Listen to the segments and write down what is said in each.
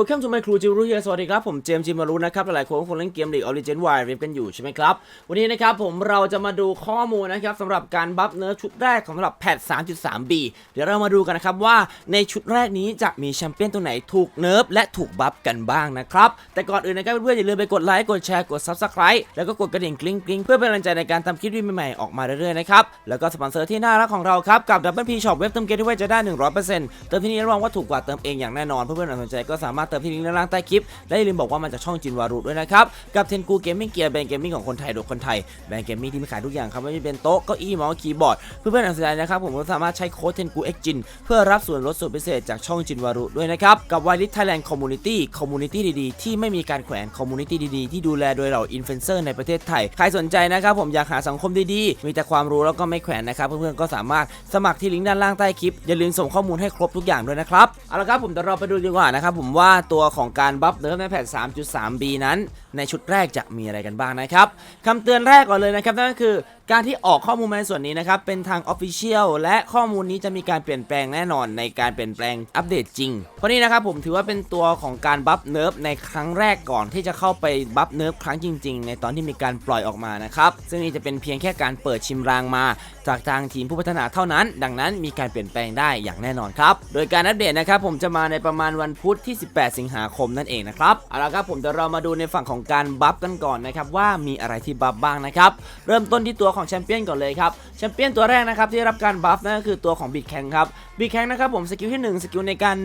Welcome to my crew จิวรุเฮียสวัสดีครับ ผมเจมส์จิมารุนะครับ หลายๆคนคงเล่นเกม League of Legends Wild Rift กันอยู่ใช่ไหมครับ วันนี้นะครับผมเราจะมาดูข้อมูลนะครับสำหรับการบัฟเนื้อชุดแรกของสำหรับแพท 3.3b เดี๋ยวเรามาดูกันนะครับว่าในชุดแรกนี้จะมีแชมเปี้ยนตัวไหนถูกเนิร์ฟและถูกบัฟกันบ้างนะครับ แต่ก่อนอื่นนะครับเพื่อนๆอย่าลืมไปกดไลค์กดแชร์กด Subscribe แล้วก็กดกระดิ่งกริ๊งกริ๊งเพื่อเป็นกำลังใจในการทำคลิปวิดีโอใหม่ๆออกมาเรื่อยๆนะครับแล้วก็สปอนเซอร์ที่น่ารักของเราครับกับ Double P Shop เว็บเติมเกมที่ไว้จะได้100%เติมที่นี่รับรองว่าถูกกว่าเติมเองอย่างแน่นอนเพื่อนๆสนใจก็สามารถเติมที่ลิงก์ด้านล่างใต้คลิป และอย่าลืมบอกว่ามันจากช่องจินวารุด้วยนะครับ กับเทนกูเกมมิ่งเกียร์แบรนด์เกมมิ่งของคนไทยโดยคนไทยแบรนด์เกมมิ่งที่มีขายทุกอย่างครับไม่ว่าจะเป็นโต๊ะเก้าอี้เมาส์คีย์บอร์ดเพื่อนๆสนใจนะครับผมก็สามารถใช้โค้ดเทนกูเอ็กจินเพื่อรับส่วนลดสุดพิเศษจากช่องจินวารุด้วยนะครับกับวายลิทไทยแลนด์คอมมูนิตี้คอมมูนิตี้ดีๆ ที่ไม่มีการแขวนคอมมูนิตี้ดีๆ ที่ดูแลโดยเราอินฟลูเอนเซอร์ในประเทศไทยใครสนใจนะครับผมอยากหาสังคมดีๆ มีแต่ความรู้แล้วก็ไม่แขวนนะครับเพื่อนๆก็สามารถสมัครที่ลิงก์ด้านล่างใต้คลิปอย่าลืมส่งข้อมูลให้ครบทุกอย่างด้วยนะครับเอาละครับผมเดี๋ยวเราไปดูดีกว่านะครับผมว่าาตัวของการบัฟเนิร์ฟในแพท 3.3b นั้นในชุดแรกจะมีอะไรกันบ้างนะครับคำเตือนแรกก่อนเลยนะครับนั่นก็คือ การที่ออกข้อมูลในส่วนนี้นะครับเป็นทาง Official และข้อมูลนี้จะมีการเปลี่ยนแปลงแน่นอนในการเปลี่ยนแปลงอัปเดตจริง เพราะนี่นะครับผมถือว่าเป็นตัวของการบัฟเนิร์ฟในครั้งแรกก่อนที่จะเข้าไปบัฟเนิร์ฟครั้งจริง ๆ ในตอนที่มีการปล่อยออกมานะครับซึ่งนี่จะเป็นเพียงแค่การเปิดชิมรางมา จากทางทีมผู้พัฒนาเท่านั้น ดังนั้นมีการเปลี่ยนแปลงได้อย่างแน่นอนครับโดยการอัปเดตนะครับผมจะมาในประมาณวันพุธที่ 18 สิงหาคมนั่นเองนะครับเอาละครับผมเดี๋ยวเรามาดูในฝั่งของการบัฟกันก่อนนะครับว่ามีอะไรที่บัฟบ้างนะครับเริ่มต้นที่ตัวของแชมเปี้ยนก่อนเลยครับแชมเปี้ยนตัวแรกนะครับที่ได้รับการบัฟนั่นก็คือตัวของบิ๊กแข่งครับบิ๊กแข่งนะครับผมสกิลที่ 1 สกิลในการ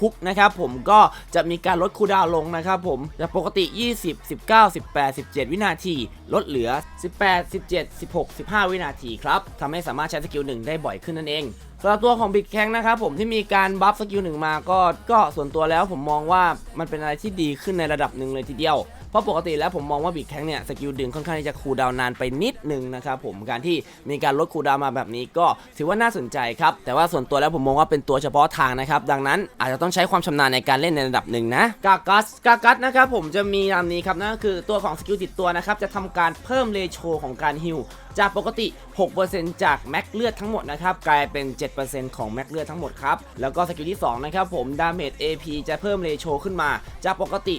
ฮุกนะครับผมก็จะมีการลดคูดาวลงนะครับผมจากปกติ 20 19 18 17 วินาที ลดเหลือ 18 17 16 15 วินาทีครับทำให้สามารถใช้สกิล1ได้บ่อยขึ้นนั่นเองสำหรับตัวของบิ๊กแข้งนะครับผมที่มีการบัฟสกิลหนึ่งมาก็ก็ส่วนตัวแล้วผมมองว่ามันเป็นอะไรที่ดีขึ้นในระดับหนึ่งเลยทีเดียว เพราะปกติแล้วผมมองว่าบิ๊กแข้งเนี่ยสกิลดึงค่อนข้างที่จะคูลดาวนานไปนิดนึงนะครับผมการที่มีการลดคูลดาวมาแบบนี้ก็ถือว่าน่าสนใจครับแต่ว่าส่วนตัวแล้วผมมองว่าเป็นตัวเฉพาะทางนะครับดังนั้นอาจจะต้องใช้ความชำนาญในการเล่นในระดับหนึ่งนะกากัสกากัสนะครับผมจะมีตามนี้ครับนั่นก็คือตัวของสกิลติดตัวนะครับจะทำการเพิ่มเรโชของการฮิลจากปกติ 6%จากแม็กเลือดทั้งหมดนะครับกลายเป็น 7%ของแม็กเลือดทั้งหมดครับแล้วก็สกิลที่2นะครับผมดาเมจ AP จะเพิ่มเรโชขึ้นมาจากปกติ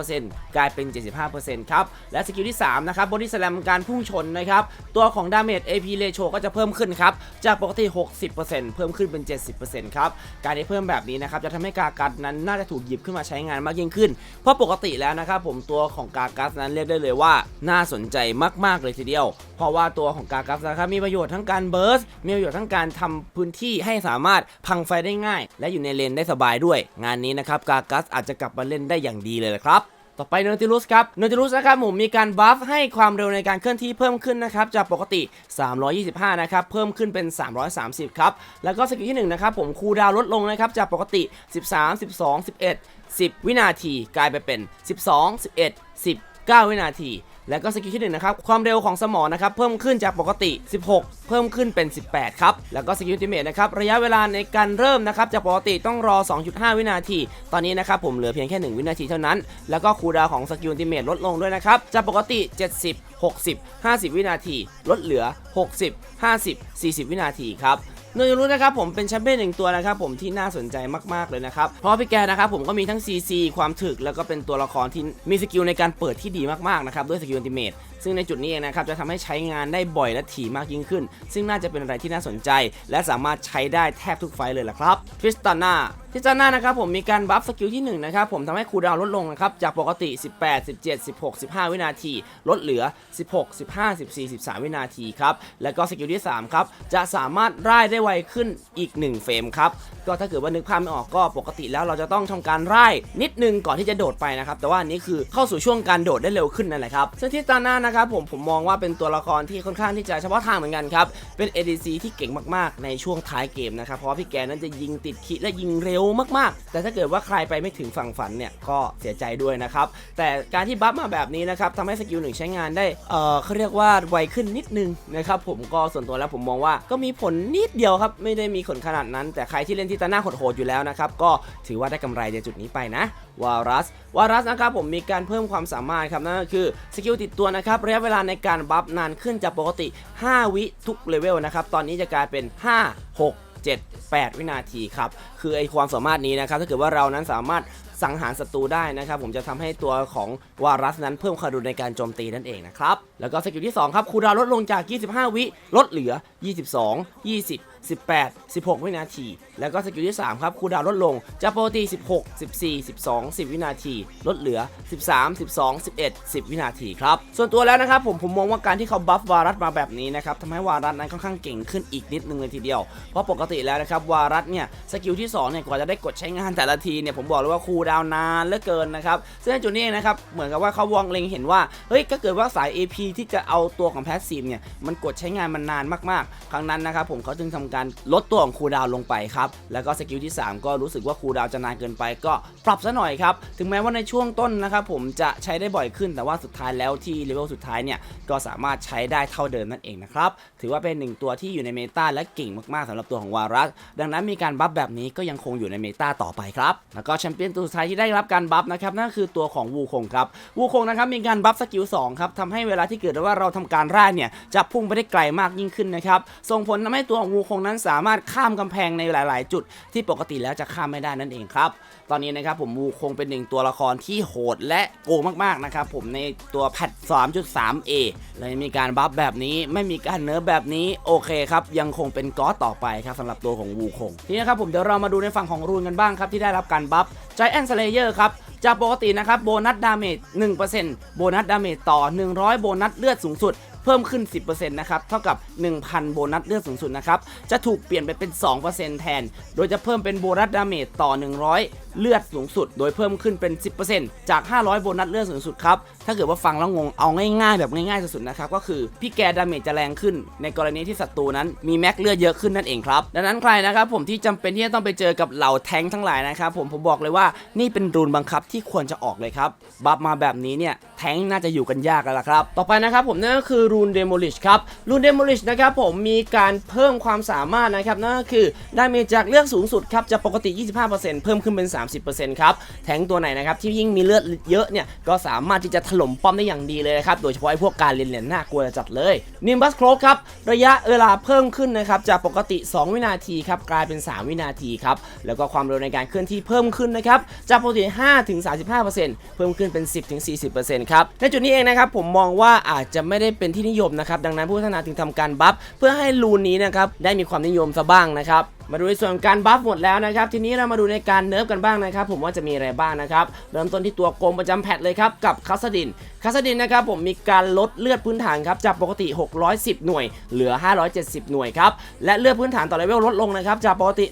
65%กลายเป็น75%ครับ และสกิลที่ 3 นะครับบอดี้สแลมการพุ่งชนนะครับ ตัวของดาเมจ AP เรโชก็จะเพิ่มขึ้นครับ จากปกติ 60%เพิ่มขึ้นเป็น 70%ครับ การที่เพิ่มแบบนี้นะครับจะทำให้กากัสนั้นน่าจะถูกหยิบขึ้นมาใช้งานมากยิ่งขึ้น เพราะปกติแล้วนะครับผมตัวของกากัสนั้นเรียกได้เลยว่า น่าสนใจมาก ๆ เลยทีเดียว เพราะว่าตัวของกากัสนะครับมีประโยชน์ทั้งการเบิร์สมีประโยชน์ทั้งการทำพื้นที่ให้สามารถพังไฟได้ง่าย และอยู่ในเลนได้สบายด้วย งานนี้นะครับกากัสอาจจะกลับมาเล่นได้อย่างดีเลยละครับ ต่อไปเนอร์ติลุสครับเนอร์ติลุสนะครับผมมีการบัฟให้ความเร็วในการเคลื่อนที่เพิ่มขึ้นนะครับจากปกติ 325 นะครับเพิ่มขึ้นเป็น 330 ครับ แล้วก็สกิลที่1นะครับผมคูลดาวลดลงนะครับจากปกติ 13 12 11 10 วินาที กลายไปเป็น 12 11 10 9 วินาที แล้วก็สกิลที่หนึ่งนะครับความเร็วของสมองนะครับเพิ่มขึ้นจากปกติ 16 เพิ่มขึ้นเป็น 18 ครับ แล้วก็สกิลติเมทนะครับระยะเวลาในการเริ่มนะครับจากปกติต้องรอ 2.5 วินาที ตอนนี้นะครับผมเหลือเพียงแค่ 1 วินาทีเท่านั้น แล้วก็คูลดาวของสกิลติเมทลดลงด้วยนะครับจากปกติ 70 60 50 วินาที ลดเหลือ 60 50 40 วินาทีครับ โนยูรุนะครับผมเป็นแชมเปี้ยนหนึ่งตัวนะครับผมที่น่าสนใจมากๆเลยนะครับเพราะพี่แกนะครับผมก็มีทั้ง CC ความถึกแล้วก็เป็นตัวละครที่มีสกิลในการเปิดที่ดีมากๆนะครับด้วยสกิลอันติเมท ซึ่งในจุดนี้เองนะครับจะทำให้ใช้งานได้บ่อยและถี่มากยิ่งขึ้น ซึ่งน่าจะเป็นอะไรที่น่าสนใจ และสามารถใช้ได้แทบทุกไฟเลยล่ะครับทริสตาน่าทริสตาน่านะครับผมมีการบัฟสกิลที่1นะครับผมทำให้คูดาวลดลงนะครับจากปกติ 18 17 16 15 วินาที ลดเหลือ 16 15 14 13 วินาทีครับแล้วก็สกิลที่3ครับจะสามารถร่ายได้ไวขึ้นอีก 1 เฟรมครับก็ถ้าเกิดว่านึกภาพไม่ออกก็ปกติแล้วเราจะต้องทำการร่ายนิดนึงก่อนที่จะโดดไปนะครับแต่ว่านนี้คือเข้าสู่ช่วงการโดดได้เร็วขึ้นนั่นแหละครับซึ่งทริสตาน่านะครับผมผมมองว่าเป็นตัวละครที่ค่อนข้างที่จะเฉพาะทางเหมือนกันครับ เป็น ADC ที่เก่งมากๆ ในช่วงท้ายเกมนะครับ เพราะพี่แกนั้นจะยิงติดคิดและยิงเร็วมากๆ แต่ถ้าเกิดว่าใครไปไม่ถึงฝั่งฝันเนี่ยก็เสียใจด้วยนะครับ แต่การที่บัฟมาแบบนี้นะครับทำให้สกิลหนึ่งใช้งานได้ เออเขาเรียกว่าไวขึ้นนิดนึงนะครับผมก็ส่วนตัวแล้วผมมองว่าก็มีผลนิดเดียวครับไม่ได้มีผลขนาดนั้น แต่ใครที่เล่นที่ตาหน้าโหดๆอยู่แล้วนะครับก็ถือว่าได้กำไรในจุดนี้ไปนะ วารัสวารัสนะครับผมมีการเพิ่มความสามารถครับนั่นก็คือสกิลติดตัวนะครับระยะเวลาในการบัฟนานขึ้นจากปกติ 5 วิทุกเลเวลนะครับตอนนี้จะกลายเป็น 5 6 7 8 วินาทีครับคือไอความสามารถนี้นะครับถ้าเกิดว่าเรานั้นสามารถสังหารศัตรูได้นะครับผมจะทำให้ตัวของวารัสนั้นเพิ่มความรุนในการโจมตีนั่นเองนะครับแล้วก็สกิลที่2ครับคูดาวลดลงจาก 25 วิลดเหลือ 22 20 18 16 วินาที แล้วก็สกิลที่ 3 ครับคูดาวลดลงจากปกติ 16 14 12 10 วินาที ลดเหลือ 13 12 11 10 วินาทีครับ ส่วนตัวแล้วนะครับผมผมมองว่าการที่เขาบัฟวารัสมาแบบนี้นะครับทำให้วารัสนั้นค่อนข้างเก่งขึ้นอีกนิดนึงเลยทีเดียว เพราะปกติแล้วนะครับวารัสเนี่ยสกิลที่2เนี่ยกว่าจะได้กดใช้งานแต่ละทีเนี่ยผมบอกเลยว่าคูดาวนานเหลือเกินนะครับซึ่งในจุดนี้เองนะครับเหมือนกับว่าเขาวางเล็งเห็นว่าเฮ้ยก็เกิดว่าสาย AP ที่จะเอาตัวของแพสซีฟเนี่ยมันกดใช้งานมันนานมากๆ ครั้งนั้นนะครับผมเขาจึงทำการลดตัวของคูลดาวลงไปครับ แล้วก็สกิลที่ 3 ก็รู้สึกว่าคูลดาวจะนานเกินไป ก็ปรับซะหน่อยครับ ถึงแม้ว่าในช่วงต้นนะครับผมจะใช้ได้บ่อยขึ้น แต่ว่าสุดท้ายแล้วที่เลเวลสุดท้ายเนี่ยก็สามารถใช้ได้เท่าเดิมนั่นเองนะครับ ถือว่าเป็นหนึ่งตัวที่อยู่ในเมตาและเก่งมากๆสำหรับตัวของวารัสดังนั้นมีการบัฟแบบนี้ก็ยังคงอยู่ในเมตาต่อไปครับ แล้วก็แชมเปี้ยนตัวสุดท้ายที่ได้รับการบัฟนะครับนั่นคือตัวของวูคงครับ วูคงนะครับมีการบัฟสกิล2ครับทำให้เวลาที่เกิดว่าเราทำการร่ายเนี่ยจะพุ่งไปได้ไกลมากยิ่งขึ้นนะครับส่งผลทำให้ตัวของวูคงนั้นสามารถข้ามกำแพงในหลาย ๆ จุดที่ปกติแล้วจะข้ามไม่ได้นั่นเองครับตอนนี้นะครับผมวูคงเป็นหนึ่งตัวละครที่โหดและโกงมาก ๆ นะครับผมในตัวแพท 3.3a เลยมีการบัฟแบบนี้ไม่มีการเนิร์ฟแบบนี้โอเคครับยังคงเป็นก๊อตต่อไปครับสำหรับตัวของวูคงทีนี้นะครับผมเดี๋ยวเรามาดูในฝั่งของรูนกันบ้างครับที่ได้รับการบัฟ Giant Slayer ครับจากปกตินะครับโบนัสดาเมจ1%โบนัสดาเมจต่อ 100 โบนัสเลือดสูงสุด พิ่มขึ้น 10%นะครับเท่ากับ 1,000 โบนัสเลือดสูงสุดนะครับจะถูกเปลี่ยนไปเป็น 2%แทน โดยจะเพิ่มเป็นโบนัสดาเมจต่อ 100เลือดสูงสุด โดยเพิ่มขึ้นเป็น 10%จาก 500 โบนัสเลือดสูงสุดครับ ถ้าเกิดว่าฟังแล้วงง เอาง่ายๆ แบบง่ายๆสุดๆนะครับ ก็คือพี่แกดาเมจจะแรงขึ้น ในกรณีที่ศัตรูนั้นมีแม็กเลือดเยอะขึ้นนั่นเองครับ ดังนั้นใครนะครับผมที่จำเป็นที่จะต้องไปเจอกับเหล่าแท้งทั้งหลายนะครับผมผมบอกเลยว่านี่เป็นรูนบังคับที่ควรจะออกเลยครับบัฟมาแบบนี้เนี่ยแท้งน่าจะอยู่กันยากแล้วล่ะครับ ต่อไปนะครับผมนั่นก็คือรูนเดโมลิชครับรูนเดโมลิชนะครับผมมีการเพิ่มความสามารถนะครับนั่นก็คือดาเมจจากเลือดสูงสุดครับจากปกติ 25%เพิ่มขึ้นเป็น30%ครับ แทงตัวไหนนะครับที่ยิ่งมีเลือดเยอะเนี่ยก็สามารถที่จะถล่มป้อมได้อย่างดีเลยนะครับ โดยเฉพาะไอ้พวกการเรียนเหรียญน่ากลัวจัดเลย นิมบัสโครครับ ระยะเวลาเพิ่มขึ้นนะครับ จากปกติ 2 วินาทีครับกลายเป็น 3 วินาทีครับ แล้วก็ความเร็วในการเคลื่อนที่เพิ่มขึ้นนะครับ จากปกติ 5 ถึง 35%เพิ่มขึ้นเป็น 10 ถึง 40%ครับ ในจุดนี้เองนะครับผมมองว่าอาจจะไม่ได้เป็นที่นิยมนะครับดังนั้นผู้พัฒนาจึงทำการบัฟเพื่อให้รูนนี้นะครับได้มีความนิยมซะบ้างนะครับ มาดูในส่วนการบัฟหมดแล้วนะครับ ทีนี้เรามาดูในการเนิร์ฟกันบ้างนะครับ ผมว่าจะมีอะไรบ้างนะครับ เริ่มต้นที่ตัวโกงประจำแพทเลยครับ กับคัสดินคัสดินนะครับผมมีการลดเลือดพื้นฐานครับ จากปกติ 610 หน่วย เหลือ 570 หน่วยครับ และเลือดพื้นฐานต่อเลเวลลดลงนะครับ จากปกติ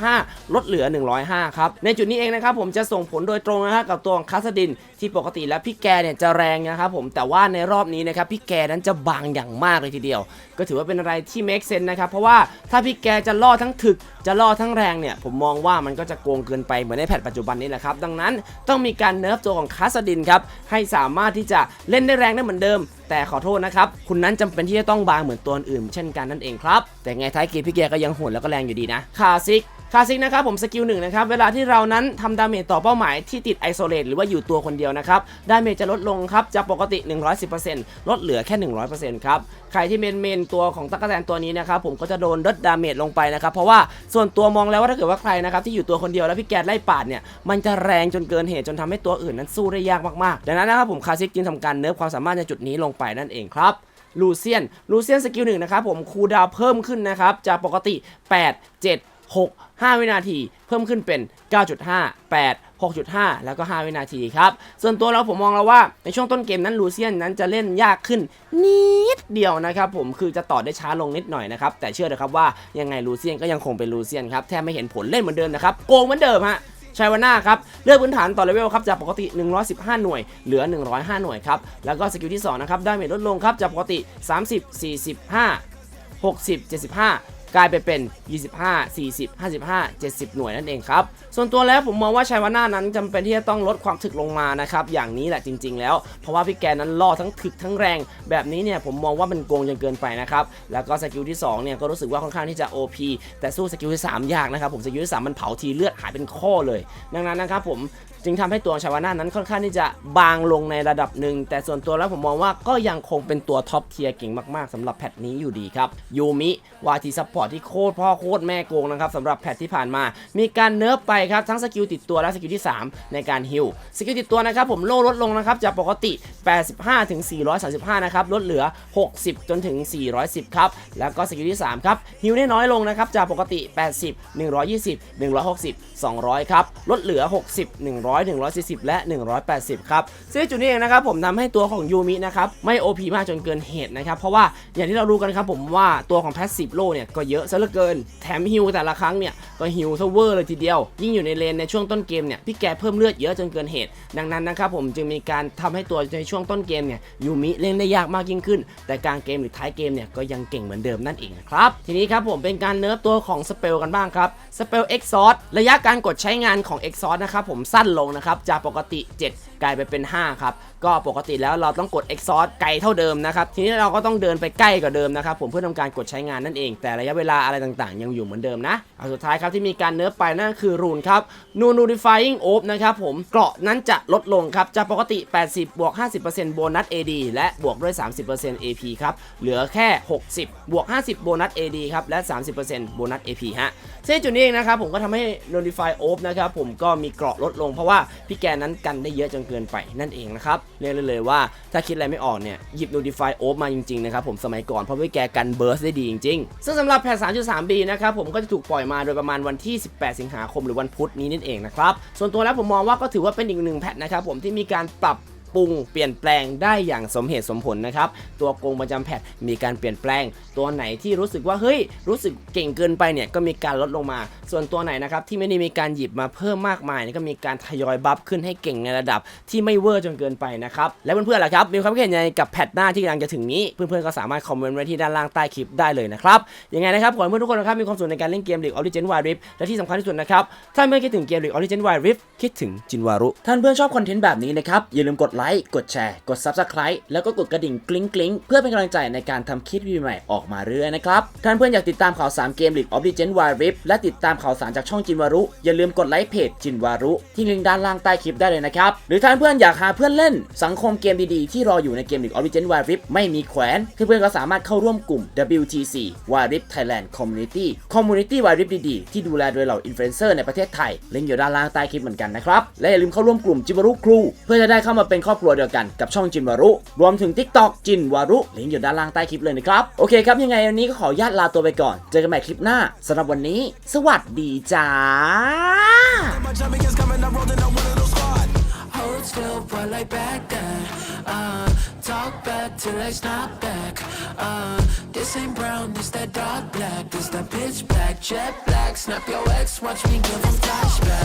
115 ลดเหลือ 105 ครับ ในจุดนี้เองนะครับผมจะส่งผลโดยตรงนะครับกับตัวของคัสดิน ที่ปกติแล้วพี่แกเนี่ยจะแรงนะครับผมแต่ว่าในรอบนี้นะครับพี่แกนั้นจะบางอย่างมากเลยทีเดียว ก็ถือว่าเป็นอะไรที่ make sense นะครับเพราะว่าถ้าพี่แกจะล่อทั้งถึกจะล่อทั้งแรงเนี่ยผมมองว่ามันก็จะโกงเกินไปเหมือนในแพทปัจจุบันนี้แหละครับ ดังนั้นต้องมีการเนิร์ฟตัวของคาสดินครับให้สามารถที่จะเล่นได้แรงได้เหมือนเดิม แต่ขอโทษนะครับ คุณนั้นจำเป็นที่จะต้องบางเหมือนตัวอื่น เช่นกันนั่นเองครับ แต่ไงท้ายเกมพี่แกก็ยังโหดแล้วก็แรงอยู่ดีนะคาซิก คาซิกนะครับผมสกิลหนึ่งนะครับเวลาที่เรานั้นทำดาเมจต่อเป้าหมายที่ติดไอโซเลตหรือว่าอยู่ตัวคนเดียวนะครับดาเมจจะลดลงครับจากปกติ 110%ลดเหลือแค่ 100%ครับใครที่เมนเมนตัวของตั๊กแตนตัวนี้นะครับผมก็จะโดนลดดาเมจลงไปนะครับเพราะว่าส่วนตัวมองแล้วว่าถ้าเกิดว่าใครนะครับที่อยู่ตัวคนเดียวแล้วพี่แกดไล่ปาดเนี่ยมันจะแรงจนเกินเหตุจนทำให้ตัวอื่นนั้นสู้ได้ยากมากๆดังนั้นนะครับผมคาซิกจึงทำการเนิร์ฟความสามารถในจุดนี้ลงไปนั่นเองครับลูเซียนลูเซียนสกิลหนึ่งนะครับผมคูดาวเพิ่มขึ้นนะครับจากปกติ 8 7 6 5 วินาที เพิ่มขึ้นเป็น 9.5 8 6.5 แล้วก็ 5 วินาทีครับ ส่วนตัวเราผมมองแล้วว่าในช่วงต้นเกมนั้นลูเซียนนั้นจะเล่นยากขึ้นนิดเดียวนะครับผมคือจะต่อได้ช้าลงนิดหน่อยนะครับ แต่เชื่อเถอะครับว่ายังไงลูเซียนก็ยังคงเป็นลูเซียนครับ แทบไม่เห็นผลเล่นเหมือนเดิมนะครับ โกงเหมือนเดิมฮะชัยวาน่าครับ เลือกพื้นฐานต่อเลเวลครับ จากปกติ 115 หน่วย เหลือ 105 หน่วยครับ แล้วก็สกิลที่ 2 นะครับ ได้เมจลดลงครับ จากปกติ 30 45 60 75 กลายไปเป็น 25 40 55 70 หน่วยนั่นเองครับ ส่วนตัวแล้วผมมองว่าชัยวาน่านั้นจำเป็นที่จะต้องลดความถึกลงมานะครับอย่างนี้แหละจริง ๆ แล้ว เพราะว่าพี่แกนั้นล่อทั้งถึกทั้งแรง แบบนี้เนี่ยผมมองว่ามันโกงจนเกินไปนะครับแล้วก็สกิลที่2เนี่ยก็รู้สึกว่าค่อนข้างที่จะ OP แต่สู้สกิลที่3ยากนะครับผมสกิลที่3มันเผาทีเลือดหายเป็นข้อเลย ดังนั้นนะครับผมจึงทำให้ตัวชาวาน่านั้นค่อนข้างที่จะบางลงในระดับหนึ่ง แต่ส่วนตัวแล้วผมมองว่าก็ยังคงเป็นตัวท็อปเทียร์เก่งมากๆสำหรับแพทนี้อยู่ดีครับยูมิวาทีซัพพอร์ตที่โคตรพ่อโคตรแม่โกงนะครับสำหรับแพทที่ผ่านมา มีการเนิร์ฟไปครับทั้งสกิลติดตัวและสกิลที่ 3 ในการฮิลสกิลติดตัวนะครับผมโล่ลดลงนะครับจากปกติ 85 ถึง 435 นะครับลดเหลือ 60 จนถึง 410 ครับ แล้วก็สกิลที่ 3 ครับฮิลได้น้อยลงนะครับจากปกติ 80 120 160 200 ครับ ลดเหลือ 60 100 140 และ 180 ครับซึ่งจุดนี้เองนะครับผมทำให้ตัวของยูมินะครับไม่ OP มากจนเกินเหตุนะครับเพราะว่าอย่างที่เรารู้กันครับผมว่าตัวของแพสซีฟโลเนี่ยก็เยอะซะเหลือเกินแถมฮิลแต่ละครั้งเนี่ยก็ฮิลซเวอร์เลยทีเดียวยิ่งอยู่ในเลนในช่วงต้นเกมเนี่ยพี่แกเพิ่มเลือดเยอะจนเกินเหตุ ดังนั้นนะครับผมจึงมีการทำให้ตัวในช่วงต้นเกมเนี่ยยูมิเล่นได้ยากมากยิ่งขึ้น แต่กลางเกมหรือท้ายเกมเนี่ยก็ยังเก่งเหมือนเดิมนั่นเองนะครับทีนี้ครับผมเป็นการเนิร์ฟตัวของสเปลกันบ้างครับสเปลเอ็กซอร์ระยะการกดใช้งานของ e x h a u s t นะครับผมสั้นลงนะครับจากปกติ 7กลายไปเป็น 5 ครับ ก็ปกติแล้วเราต้องกด e x h a u s t ไกลเท่าเดิมนะครับ ทีนี้เราก็ต้องเดินไปใกล้กว่าเดิมนะครับ ผมเพื่อทำการกดใช้งานนั่นเอง แต่ระยะเวลาอะไรต่างๆ ยังอยู่เหมือนเดิมนะ เอาสุดท้ายครับที่มีการเนิร์ฟไปนั่นคือรูนครับนูนูดิฟาย i n g o p นะครับผมเกราะนั้นจะลดลงครับจากปกติ 80 บวก 50%โบนัส AD และบวกด้วย 30% AP ครับ เหลือแค่ 60 บวก 50 โบนัส AD ครับ และ 30%โบนัส AP ฮะซึ่งจุดนี้เองนะครับผมก็ทำให้ Notify o p นะครับผมก็มีเกราะลดลงเพราะว่าพี่แกนั้นกันได้เยอะจนเกินไปนั่นเองนะครับ เรียกเลยว่าถ้าคิดอะไรไม่ออกเนี่ย หยิบ Notify o p มาจริง ๆ นะครับผมสมัยก่อนเพราะพี่แกกันเบิร์สได้ดีจริง ๆ ซึ่งสำหรับแพท 3.3b นะครับผมก็จะถูกปล่อยมาโดยประมาณวันที่ 18 สิงหาคมหรือวันพุธนี้นั่นเองนะครับส่วนตัวแล้วผมมองว่าก็ถือว่าเป็นอีกหนึ่งแพทนะครับผมที่มีการปรับ ปรุงเปลี่ยนแปลงได้อย่างสมเหตุสมผลนะครับ ตัวโกงประจำแพทมีการเปลี่ยนแปลง ตัวไหนที่รู้สึกว่าเฮ้ยรู้สึกเก่งเกินไปเนี่ยก็มีการลดลงมา ส่วนตัวไหนนะครับที่ไม่ได้มีการหยิบมาเพิ่มมากมายก็มีการทยอยบัฟขึ้นให้เก่งในระดับที่ไม่เวอร์จนเกินไปนะครับและเพื่อนๆล่ะครับมีความคิดเห็นยังไงกับแพทหน้าที่กำลังจะถึงนี้ เพื่อนๆก็สามารถคอมเมนต์ไว้ที่ด้านล่างใต้คลิปได้เลยนะครับยังไงนะครับขอให้เพื่อนทุกคนนะครับมีความสุขในการเล่นเกม League of Legends Wild Rift และที่สำคัญที่สุดนะครับถ้าไม่คิดถึงเกม League of Legends Wild Rift คิดถึงจินวารุท่านเพื่อนชอบคอนเทนต์แบบนี้นะครับอย่าลืมกดไลค์ กดแชร์ กด Subscribe แล้วก็กดกระดิ่งกริ๊งกริ๊งเพื่อเป็นกำลังใจในการทำคลิปวิดีโอใหม่ออกมาเรื่อยนะครับ ท่านเพื่อนอยากติดตามข่าวสารเกม League of Legends Wild Rift และติดตามข่าวสารจากช่องจินวารุ อย่าลืมกดไลค์เพจจินวารุ ที่ลิงก์ด้านล่างใต้คลิปได้เลยนะครับ หรือท่านเพื่อนอยากหาเพื่อนเล่น สังคมเกมดีๆที่รออยู่ในเกม League of Legends Wild Rift ไม่มีแขวนเพื่อนๆก็สามารถเข้าร่วมกลุ่ม WTC Wild Rift Thailand Community Community Wild Rift ดีๆที่ดูแลโดยเหล่าอินฟลูเอนเซอร์ในประเทศไทยลิงก์อยู่ด้านล่างใต้คลิปเหมือนกันนะครับและอย่าลืมเข้าร่วมกลุ่มจิวารุครูเพื่อจะได้เข้ามาเป็นรอบครัวเดียวกันกับช่องจินวารุ รวมถึง TikTok จินวารุลิงก์อยู่ด้านล่างใต้คลิปเลยนะครับ โอเคครับยังไงวันนี้ก็ขออนุญาตลาตัวไปก่อน เจอกันใหม่คลิปหน้าสำหรับวันนี้ สวัสดีจ้า talk back till I snap back. Uh, this ain't brown, this that dark black. This that pitch black, jet black. Snap your ex, watch me give 'em flashback.